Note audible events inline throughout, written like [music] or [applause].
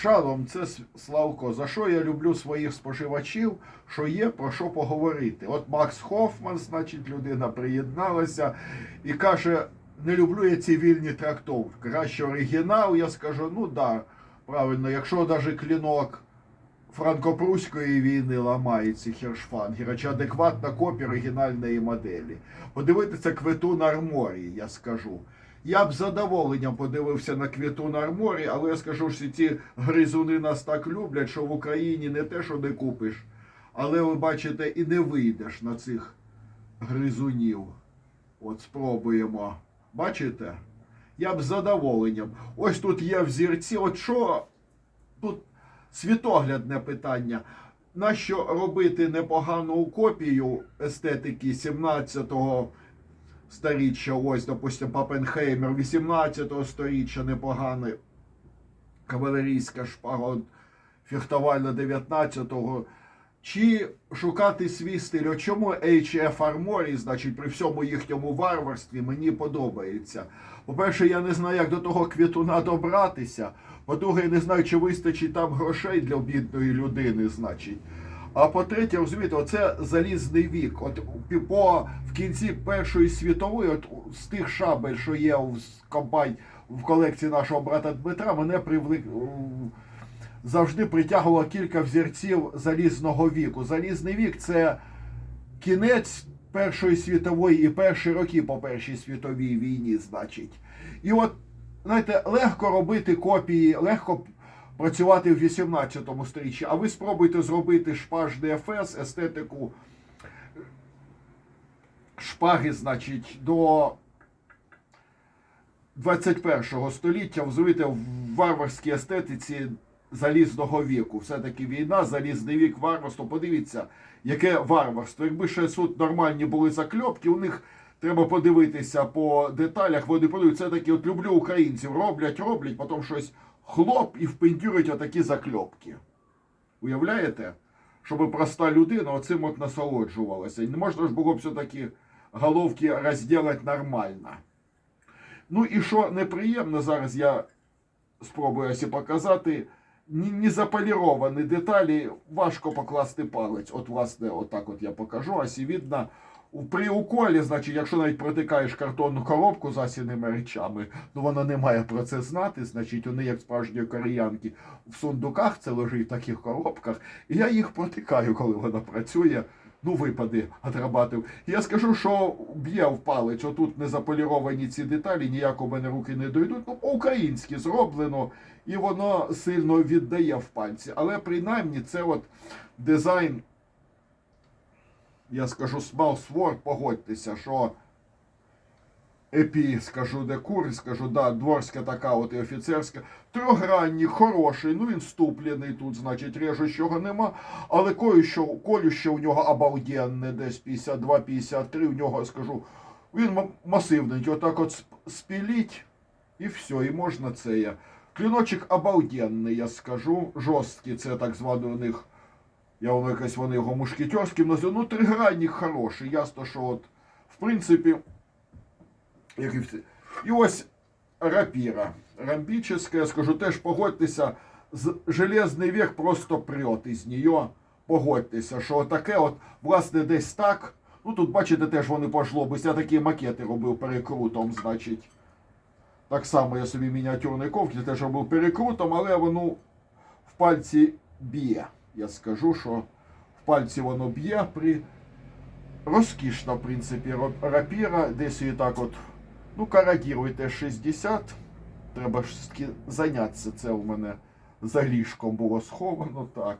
Шалом, це Славко. За що я люблю своїх споживачів, що є про що поговорити. От Макс Хофман, значить, людина приєдналася і каже: не люблю я ці вільні трактовки. Краще оригінал, я скажу, ну да, правильно, якщо навіть клінок франко-прусської війни ламається Хершфангера, чи адекватна копія оригінальної моделі. Подивитися квитун арморії, я скажу. Я б з задоволенням подивився на квітун арморі, але я скажу, що ці гризуни нас так люблять, що в Україні не те, що не купиш, але ви бачите, і не вийдеш на цих гризунів. От спробуємо. Бачите? Я б з задоволенням. Ось тут є взірці. От що тут світоглядне питання. Нащо робити непогану копію естетики 17-го сторіччя, ось, допустим, Папенхеймер 18-го сторіччя непоганий кавалерійська шпага фехтувальна 19-го. Чи шукати свій стиль? От чому HF Armory, значить, при всьому їхньому варварстві мені подобається. По-перше, я не знаю, як до того квітуна добратися. По-друге, я не знаю, чи вистачить там грошей для бідної людини, значить. А по-третє, розумієте, оце залізний вік. От по в кінці Першої світової, от з тих шабель, що є в с- в колекції нашого брата Дмитра, мене привлек завжди притягувало кілька взірців залізного віку. Залізний вік це кінець Першої світової і перші роки по Першій світовій війні, значить. І от, знаєте, легко робити копії, легко працювати в 18 сторіччі, а ви спробуйте зробити шпаж ДФС, естетику шпаги, значить, до 21 століття, розумієте, в варварській естетиці залізного віку. Все-таки війна, залізний вік, варварство. Подивіться, яке варварство. Якби ще тут нормальні були закльопки, у них треба подивитися по деталях. Вони подивляться, це такі, от люблю українців, роблять, роблять, потім щось хлоп і впендюрить отакі закльопки. Уявляєте? Щоб проста людина оцим от насолоджувалася. І не можна ж було б все-таки головки розділити нормально. Ну і що неприємно, зараз я спробую ось показати. Не заполіровані деталі, важко покласти палець. От, власне, отак от я покажу. Ось і видно, при уколі, значить, якщо навіть протикаєш картонну коробку з асіними речами, ну вона не має про це знати. Значить, вони, як справжні кореянки, в сундуках це лежить в таких коробках. І я їх протикаю, коли вона працює. Ну, випади, отрабатив. Я скажу, що б'є в палець, отут не заполіровані ці деталі, ніяк у мене руки не дойдуть. Ну, по-українськи зроблено, і воно сильно віддає в пальці. Але принаймні це от дизайн, я скажу, Small погодьтеся, що епі, скажу, де кур, скажу, да, дворська така от і офіцерська. Трьохгранні, хороший, ну він ступлений тут, значить, режущого нема. Але кою-що, колюще у нього обалденне, десь 52-53, у нього, скажу, він масивний, отак от сп- спіліть, і все, і можна це я. Кліночок обалденний, я скажу, жорсткий, це так званий у них, я воно якось вони його мушкетерським назву, ну тригранник хороший, ясно, що от, в принципі, як і всі. І ось рапіра. Рамбіческа, я скажу, теж погодьтеся, железний вік просто прет із нього. Погодьтеся, що таке, от, власне, десь так. Ну тут, бачите, теж вони по жлобись. Я такі макети робив перекрутом, значить. Так само я собі мініатюрний ковки теж робив перекрутом, але воно в пальці б'є. Я скажу, що в пальці воно б'є при розкішна, в принципі, рапіра. Десь її так от. Ну, карагіруйте 60. Треба ж зайнятися. Це у мене за ліжком було сховано. Так.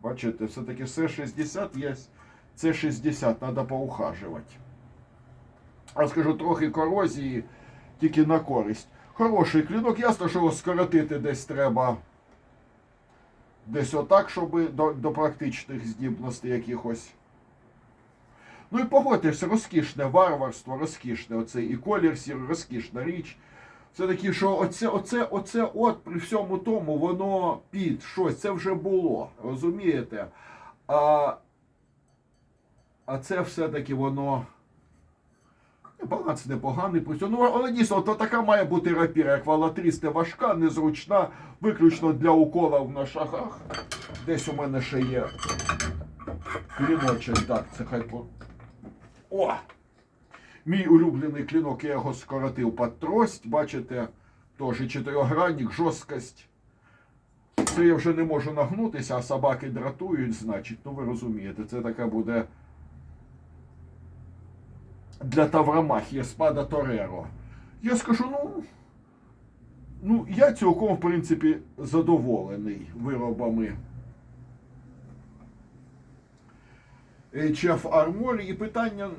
Бачите, все-таки все 60 є. Це 60, треба поухажувати. А скажу, трохи корозії, тільки на користь. Хороший клінок, ясно, що його скоротити десь треба. Десь отак, щоб до, до практичних здібностей якихось. Ну і погодьтеся, розкішне варварство, розкішне оцей і колір сір, розкішна річ. Це такі, що оце, оце, оце от при всьому тому воно під щось, це вже було, розумієте? А, а це все-таки воно. Баланс непоганий, цьому. Ну, але дійсно, то така має бути рапіра, як валатрісти важка, незручна, виключно для уколів на шагах. Десь у мене ще є кліночок, так, це хай по. О! Мій улюблений клінок, я його скоротив під трость, бачите, теж чотирьохгранник, жорсткость. Це я вже не можу нагнутися, а собаки дратують, значить, ну ви розумієте, це така буде для Таврамахії спада Тореро. Я скажу, ну, ну, я цілком, в принципі, задоволений виробами HF Armor. І питання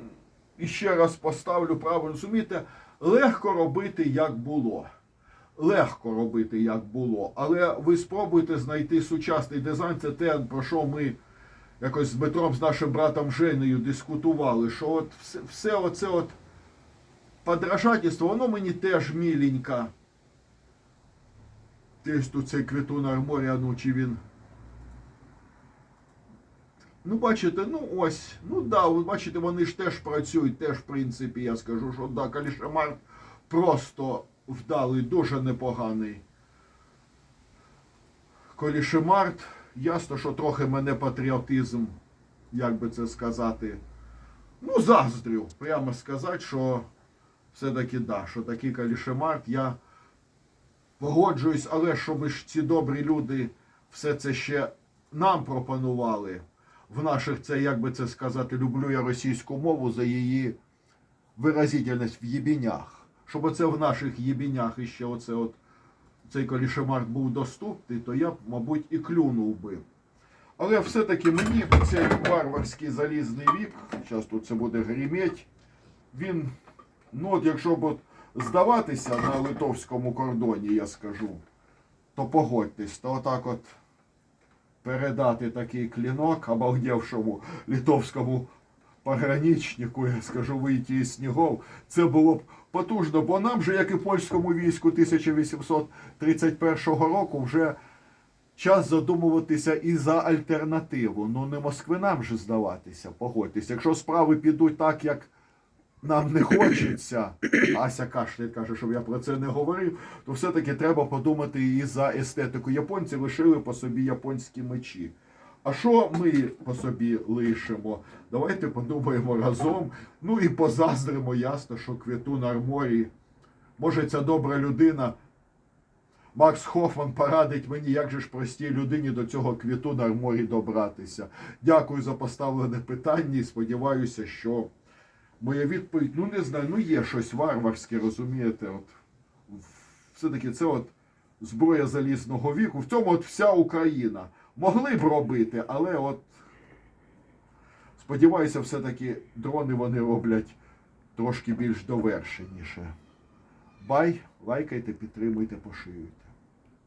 іще раз поставлю правильно розумієте, легко робити, як було. Легко робити, як було. Але ви спробуйте знайти сучасний дизайн. Це те, про що ми якось з Дмитром, з нашим братом Женею дискутували, що от все, все оце от подражательство, воно мені теж міленько. Десь тут цей квітун арморія, ну чи він. Ну, бачите, ну ось, ну да, бачите, вони ж теж працюють, теж, в принципі, я скажу, що да, Калішемар просто вдалий, дуже непоганий. Колішемарт, ясно, що трохи мене патріотизм, як би це сказати, ну, заздрю. Прямо сказати, що все-таки да, що такий Калішемарт, я погоджуюсь, але щоб ж ці добрі люди все це ще нам пропонували. В наших це, як би це сказати, люблю я російську мову за її виразительність в єбінях. Щоб оце в наших єбінях іще оце от цей колішемарт був доступний, то я б, мабуть, і клюнув би. Але все-таки мені цей варварський залізний вік, зараз тут це буде гріметь, він, ну от якщо б здаватися на литовському кордоні, я скажу, то погодьтесь, то отак от передати такий клінок обалдевшому литовському пограничнику, я скажу, вийти із снігов, це було б потужно, бо нам же, як і польському війську 1831 року, вже час задумуватися і за альтернативу. Ну не москвинам же здаватися, погодьтесь. Якщо справи підуть так, як нам не хочеться, [coughs] Ася кашляє, каже, щоб я про це не говорив, то все-таки треба подумати і за естетику. Японці лишили по собі японські мечі. А що ми по собі лишимо? Давайте подумаємо разом. Ну і позаздримо, ясно, що Квітун Арморі. Може, ця добра людина. Макс Хофман порадить мені, як же ж простій людині до цього квіту на арморі добратися. Дякую за поставлене питання і сподіваюся, що моя відповідь, ну не знаю, ну є щось варварське, розумієте? От, все-таки це от зброя залізного віку. В цьому от вся Україна. Могли б робити, але от сподіваюся, все-таки дрони вони роблять трошки більш довершеніше. Бай, лайкайте, підтримуйте, поширюйте.